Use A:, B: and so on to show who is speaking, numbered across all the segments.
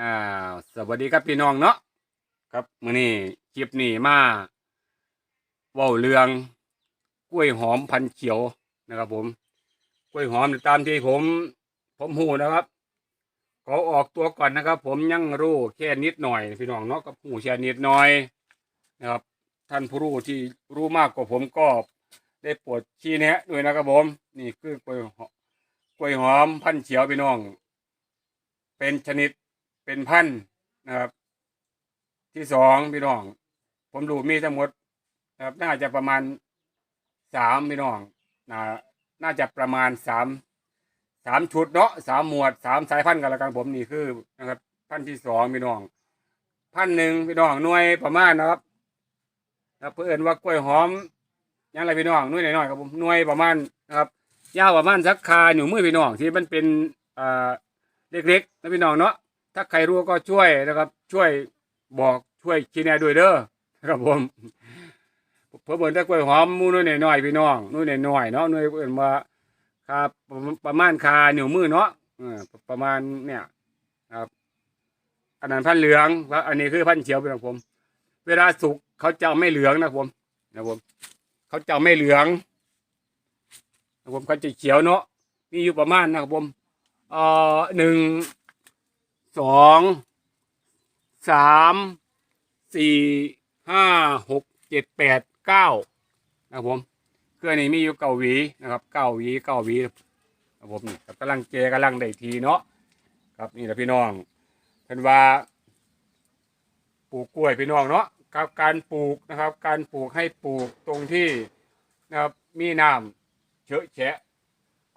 A: อ่าสวัสดีครับพี่น้องเนาะครับมื้อนี้คลิปนี้มาเว้าเรื่องกล้วยหอมพันเขียวนะครับ ผม กล้วยหอมตามที่ผม ผมหูนะครับขอออกตัวก่อนนะครับ ผมยังรู้แค่นิดหน่อยพี่น้องเนาะกับหูแค่นิดหน่อยนะครับ ท่านผู้รู้ที่รู้มากกว่าผมก็ได้โปรดชี้แนะด้วยนะครับผมนี่คือกล้วยหอมกล้วยหอมพันเขียวพี่น้อง เป็นชนิด เป็นพันธุ์นะครับ ที่สองพี่น้อง ผมดูมีทั้งหมดนะครับ น่าจะประมาณสามพี่น้องน่าน่าจะประมาณสามสามชุดเนาะสามหมวดสามสายพันธุ์กันละกันผมนี่คือนะครับ พันธุ์ที่สองพี่น้อง พันธุ์หนึ่งพี่น้องหน่วยประมาณนะครับแล้วเพื่อนว่ากล้วยหอมยังไรพี่น้องหน่วยหน่อยๆครับผมหน่วยประมาณนะครับยาวประมาณสักคาหนูมือพี่น้องที่มันเป็นอ่าเล็กๆนะพี่น้องเนาะ ถ้าใครรู้ก็ช่วยนะครับ ช่วยบอกช่วยชี้แนะด้วยเด้อครับผมเพื่อเบิ่นตะกล้วยหอมมูน้อยหน่อยพี่น้องน้อยหน่อยเนาะน้อยเอิ่นว่าครับประมาณคานิ้วมือเนาะประมาณเนี่ยครับอันนั้นพันเหลืองแล้วอันนี้คือพันเขียวเป็นของผม เวลาสุกเขาจะไม่เหลืองนะผมนะผมเขาจะไม่เหลืองนะผมเขาจะเขียวเนาะมีอยู่ประมาณนะครับผมเอ่อหนึ่ง สองสามสี่ห้าหกเจ็ดแปดเก้านะครับผมเครื่องนี้มีอยู่เก้าหวีนะครับเก้าหวีเก้าหวีนะครับผมนี่กำลังเจกำลังได้ทีเนาะครับนี่แหละพี่น้องเพิ่นว่าปลูกกล้วยพี่น้องเนาะกับการปลูกนะครับ การปลูกให้ปลูกตรงที่นะครับมีน้ำเฉอะแฉะ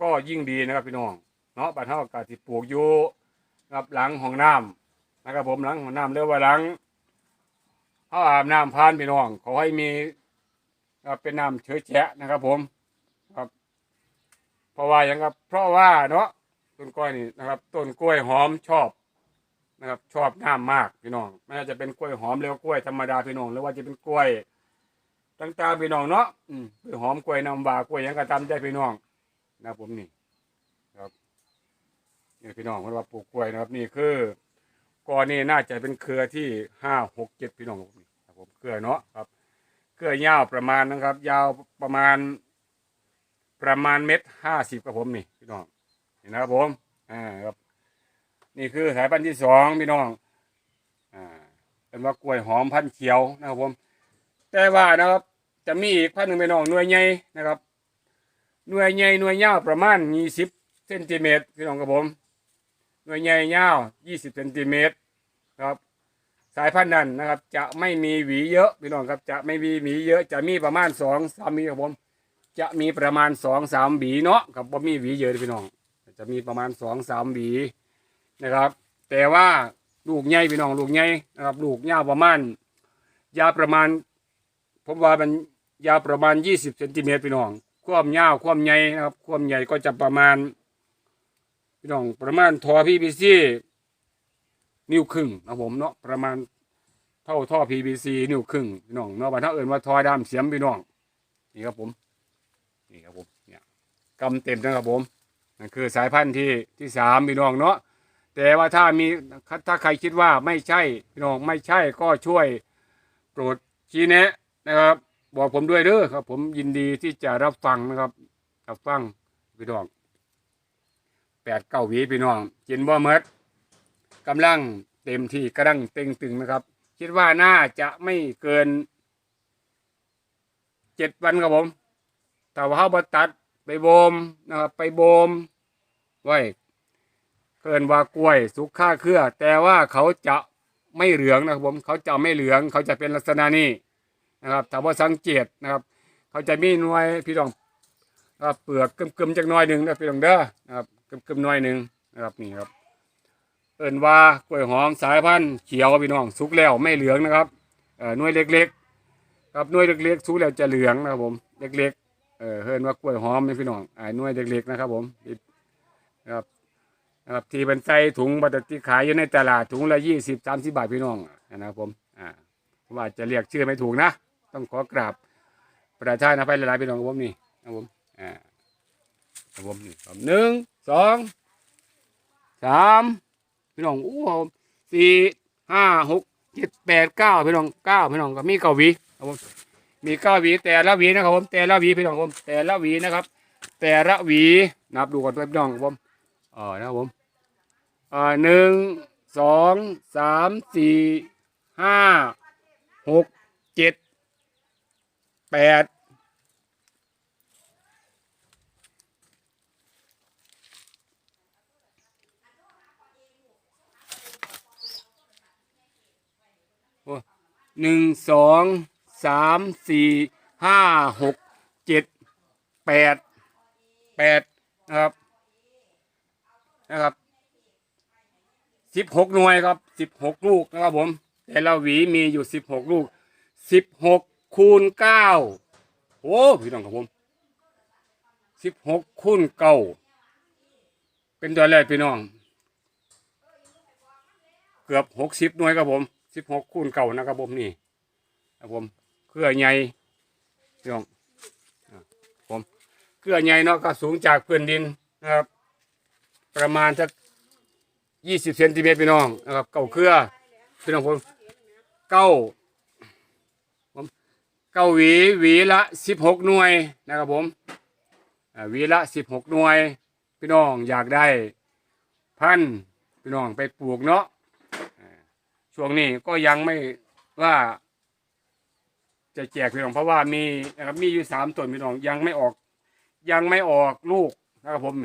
A: ก็ยิ่งดีนะครับพี่น้องเนาะบ้านเฮาก็สิปลูกอยู่ ครับหลังห้องน้ำนะครับผมหลังห้องน้ำเรียกว่าหลังเฮาอาบน้ำผ่านพี่น้อง ขอให้มีเป็นน้ำเฉยแฉะนะครับผมครับ เพราะว่าอย่างครับ เพราะว่าเนาะต้นกล้วยนี่นะครับต้นกล้วยหอมชอบนะครับ ชอบน้ำมากพี่น้องไม่ว่าจะเป็นกล้วยหอมหรือกล้วยธรรมดาพี่น้องหรือว่าจะเป็นกล้วยต่างๆพี่น้องเนาะอืมกล้วยหอมกล้วยน้ำวากล้วยยังก็ตามใจพี่น้องนะครับผมนี่ นี่พี่น้องเพิ่นว่าปลูกกล้วยนะครับ นี่คือกอนี่น่าจะเป็นเครือที่ห้าหกเจ็ดพี่น้องครับผมเครือเนาะครับ เครือยาวประมาณนะครับ ยาวประมาณ ประมาณเม็ดห้าสิบครับผมนี่พี่น้องนี่นนะครับผมอ่าครับ นี่คือสายพันธุ์ที่สองพี่น้องอ่าเป็นว่ากล้วยหอมพันธุ์เขียวนะครับผม แต่ว่านะครับ จะมีอีกพันธุ์หนึ่งพี่น้องหน่วยใหญ่นะครับหน่วยใหญ่หน่วยยาวประมาณยี่สิบเซนติเมตรพี่น้องครับผม น่วยใหญ่ยาว20เซนติเมตรครับ สายพันธุ์นั้นนะครับ จะไม่มีหวีเยอะพี่น้องครับจะไม่มีหวีเยอะจะมีประมาณสองสามหวีครับผมจะมีประมาณสองสามหวีเนาะครับว่ามีหวีเยอะพี่น้อง จะมีประมาณสองสามหวีนะครับ แต่ว่าลูกใหญ่พี่น้องลูกใหญ่นะครับ ลูกยาวประมาณยาวประมาณ ผมว่ามันยาวประมาณ 20เซนติเมตรพี่น้อง ความยาวความใหญ่นะครับ ความใหญ่ก็จะประมาณ พี่น้องประมาณทอพีพีซีนิ้วครึ่งนะผมเนาะประมาณเท่าท่อพีพีซีนิ้วครึ่งพี่น้องเนาะบ้านเท่าเอิญว่าทอดามเสียมพี่น้องนี่ครับผมนี่ครับผมเนี่ยกำเต็มนะครับผมนั่นคือสายพันธุ์ที่ที่สามพี่น้องเนาะแต่ว่าถ้ามีถ้าใครคิดว่าไม่ใช่พี่น้องไม่ใช่ก็ช่วยโปรดชี้แนะนะครับบอกผมด้วยเด้อครับ ผมยินดีที่จะรับฟังนะครับ รับฟังพี่น้อง ดเก้าหวีพี่น้องกินบ่เมดกำลังเต็มที่กระดังเต็งตึงนะครับ คิดว่าน่าจะไม่เกินเจ็ดวันครับผมถ้าว่าเขาบตัดไปโบมนะครับไปโบมไว้เกินว่ากล้วยสุกค่าเครือ แต่ว่าเขาจะไม่เหลืองนะครับผม เขาจะไม่เหลือง เขาจะเป็นลักษณะนี้นะครับถ้าว่าสังเกตนะครับ เขาจะมีหน่วยพี่น้องนะครับเปลือกกึมๆจักน่อยหนึ่งนะพี่น้องเด้อนะครับ กึมๆหน่อยหนึ่งนะครับนี่ครับ เอิ้นว่ากล้วยหอมสายพันธุ์เขียวพี่น้องสุกแล้วไม่เหลืองนะครับเอ่อหน่วยเล็กๆครับหน่วยเล็กๆสุกแล้วจะเหลืองนะครับผมเล็กๆเออเอิ้นว่ากล้วยหอมนี่พี่น้องอ่าหน่วยเล็กๆนะครับผมนะครับนะครับที่เป็นใสถุงบัตรที่ขายอยู่ในตลาดถุงละยี่สิบสามสิบบาทพี่น้องนะครับผมอ่าผมอาจจะเรียกชื่อไม่ถูกนะ ต้องขอกราบประธานอภัยหลายๆพี่น้องครับผมนี่นะครับผม ครับผมนี่ครับหนึ่งสองสามพี่น้องอู้สี่ห้าหกเจ็ดแปดเก้าพี่น้องเก้าพี่น้องก็มีเก้าวีครับผมมีเก้าวีแต่ละวีนะครับผมแต่ละวีพี่น้องครับผมแต่ละวีนะครับ แต่ละวีนับดูก่อนพี่น้องครับผมเออนะครับผมเอ่อหนึ่งสองสามสี่ห้าหกเจ็ดแปด หนึ่งสองสามสี่ห้าหกเจ็ดแปดแปดนะครับนะครับสิบหกหน่วยครับสิบหกลูกนะครับผม แต่ละหวีมีอยู่สิบหกลูกสิบหกคูณเก้าโอ้พี่น้องครับผมสิบหกคูณเก้าเป็นตัวแรกพี่น้อง เกือบหกสิบหน่วยครับผม สิบหกคูณเก่านะครับผมนี่ครับผมเครือใหญ่พี่น้องผมเครือใหญ่เนาะก็สูงจากพื้นดินนะครับ ประมาณสักยี่สิบเซนติเมตรพี่น้องนะครับเก่าเครือพี่น้องผมเก้าผมเก้าหวีหวีละสิบหกหน่วยนะครับผมหวีละสิบหกหน่วย พี่น้องอยากได้พันพี่น้องไปปลูกเนาะ ช่วงนี้ก็ยังไม่ว่า จะแจกพี่น้องเพราะว่ามีนะครับ มีอยู่สามต้นพี่น้องยังไม่ออก ยังไม่ออกลูกนะครับผม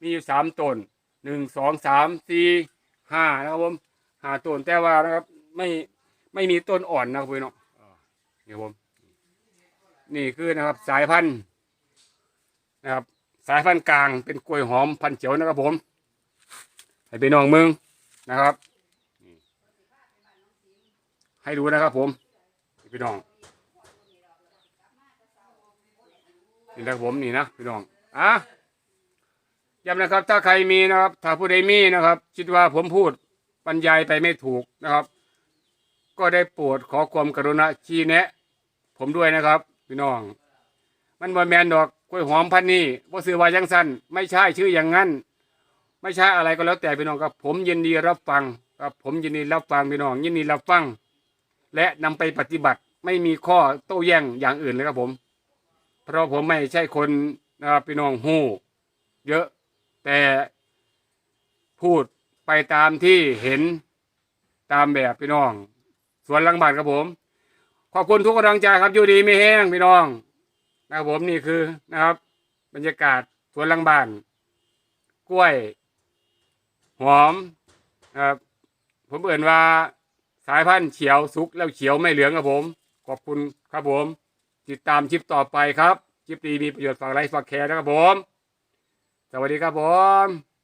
A: มีอยู่สามต้นหนึ่งสองสามสี่ห้านะครับผมห้าต้นแต่ว่านะครับ ไม่ไม่มีต้นอ่อนนะครับพี่น้องนี่ผม นี่คือนะครับ สายพันธุ์นะครับ สายพันธุ์กลางเป็นกล้วยหอมพันเขียวนะครับผมให้พี่น้องมึงนะครับ ให้ดูนะครับผมพี่น้องนี่นะครับผมนี่นะพี่น้องอะย้ำนะครับ ถ้าใครมีนะครับ ถ้าผู้ใดมีนะครับ คิดว่าผมพูดบรรยายไปไม่ถูกนะครับ ก็ได้โปรดขอความกรุณาชี้แนะ ผมด้วยนะครับ พี่น้อง มันบอแมนดอกกล้วยหอมพันนี้ว่าซื้อว่ายังสั้นไม่ใช่ชื่ออย่างนั้นไม่ใช่อะไรก็แล้วแต่พี่น้องครับ ผมยินดีรับฟังครับ ผมยินดีรับฟังพี่น้องยินดีรับฟัง และนำไปปฏิบัติไม่มีข้อโต้แย้งอย่างอื่นเลยครับผม เพราะผมไม่ใช่คนนะครับพี่น้องหู้เยอะแต่พูดไปตามที่เห็นตามแบบพี่น้อง สวนลังบานครับผม ขอบคุณทุกกำลังใจครับอยู่ดีไม่แห้งพี่น้อง นะครับผมนี่คือนะครับ บรรยากาศสวนลังบานกล้วย หอมนะครับผมเอ่นว่า สายพันธุ์เขียวสุกแล้วเขียวไม่เหลืองครับผม ขอบคุณครับผม ติดตามชิปต่อไปครับชิปดีมีประโยชน์ฝากไลค์ฝากแชร์นะครับผม สวัสดีครับผม